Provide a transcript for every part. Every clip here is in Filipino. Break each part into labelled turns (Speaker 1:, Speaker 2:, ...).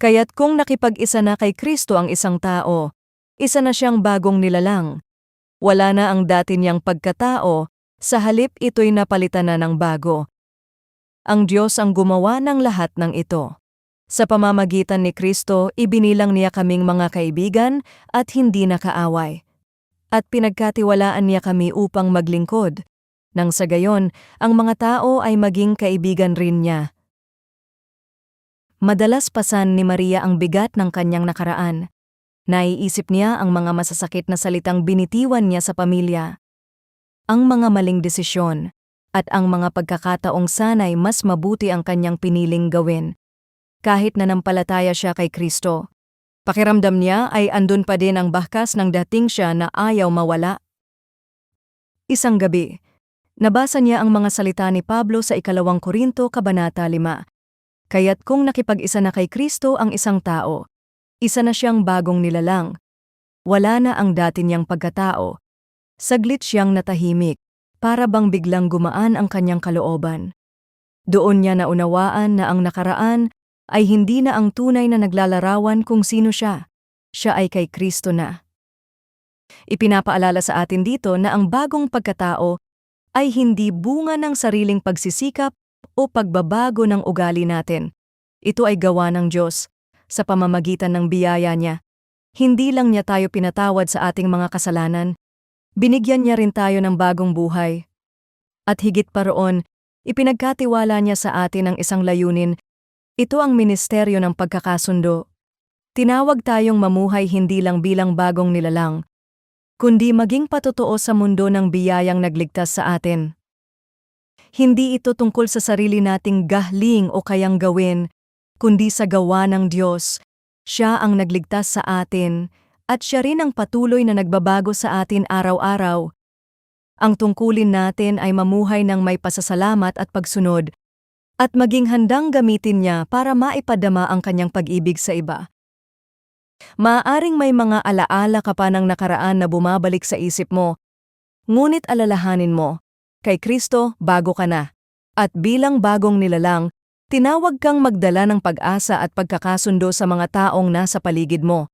Speaker 1: Kaya't kung nakipag-isa na kay Kristo ang isang tao, isa na siyang bagong nilalang. Wala na ang dati niyang pagkatao, sa halip ito'y napalitan na ng bago. Ang Diyos ang gumawa ng lahat ng ito. Sa pamamagitan ni Kristo, ibinilang niya kaming mga kaibigan at hindi nakaaway. At pinagkatiwalaan niya kami upang maglingkod. Nang sa gayon, ang mga tao ay maging kaibigan rin niya. Madalas pasan ni Maria ang bigat ng kanyang nakaraan. Naiisip niya ang mga masasakit na salitang binitiwan niya sa pamilya. Ang mga maling desisyon at ang mga pagkakataong sanay mas mabuti ang kanyang piniling gawin. Kahit nanampalataya siya kay Kristo. Pakiramdam niya ay andun pa din ang bahkas ng dating siya na ayaw mawala. Isang gabi, nabasa niya ang mga salita ni Pablo sa ikalawang Korinto, Kabanata 5. Kaya't kung nakipag-isa na kay Kristo ang isang tao, isa na siyang bagong nilalang. Wala na ang dati niyang pagkatao. Saglit siyang natahimik, para bang biglang gumaan ang kanyang kalooban. Doon niya naunawaan na ang nakaraan ay hindi na ang tunay na naglalarawan kung sino siya. Siya ay kay Kristo na. Ipinapaalala sa atin dito na ang bagong pagkatao ay hindi bunga ng sariling pagsisikap o pagbabago ng ugali natin. Ito ay gawa ng Diyos sa pamamagitan ng biyaya niya. Hindi lang niya tayo pinatawad sa ating mga kasalanan, binigyan niya rin tayo ng bagong buhay. At higit pa roon, ipinagkatiwala niya sa atin ang isang layunin. Ito ang ministeryo ng pagkakasundo. Tinawag tayong mamuhay hindi lang bilang bagong nilalang, kundi maging patotoo sa mundo ng biyayang nagligtas sa atin. Hindi ito tungkol sa sarili nating gahling o kayang gawin, kundi sa gawa ng Diyos. Siya ang nagligtas sa atin, at siya rin ang patuloy na nagbabago sa atin araw-araw. Ang tungkulin natin ay mamuhay ng may pasasalamat at pagsunod, at maging handang gamitin niya para maipadama ang kanyang pag-ibig sa iba. Maaring may mga alaala ka pa ng nakaraan na bumabalik sa isip mo, ngunit alalahanin mo, kay Kristo bago ka na. At bilang bagong nilalang, tinawag kang magdala ng pag-asa at pagkakasundo sa mga taong nasa paligid mo.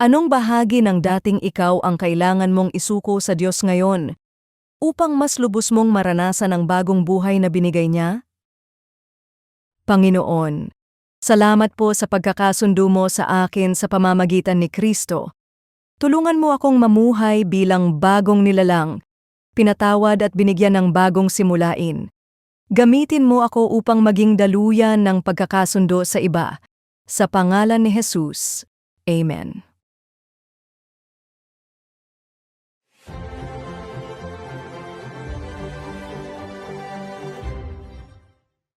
Speaker 1: Anong bahagi ng dating ikaw ang kailangan mong isuko sa Diyos ngayon upang mas lubos mong maranasan ang bagong buhay na binigay niya? Panginoon, salamat po sa pagkakasundo mo sa akin sa pamamagitan ni Kristo. Tulungan mo akong mamuhay bilang bagong nilalang, pinatawad at binigyan ng bagong simulain. Gamitin mo ako upang maging daluyan ng pagkakasundo sa iba. Sa pangalan ni Jesus. Amen.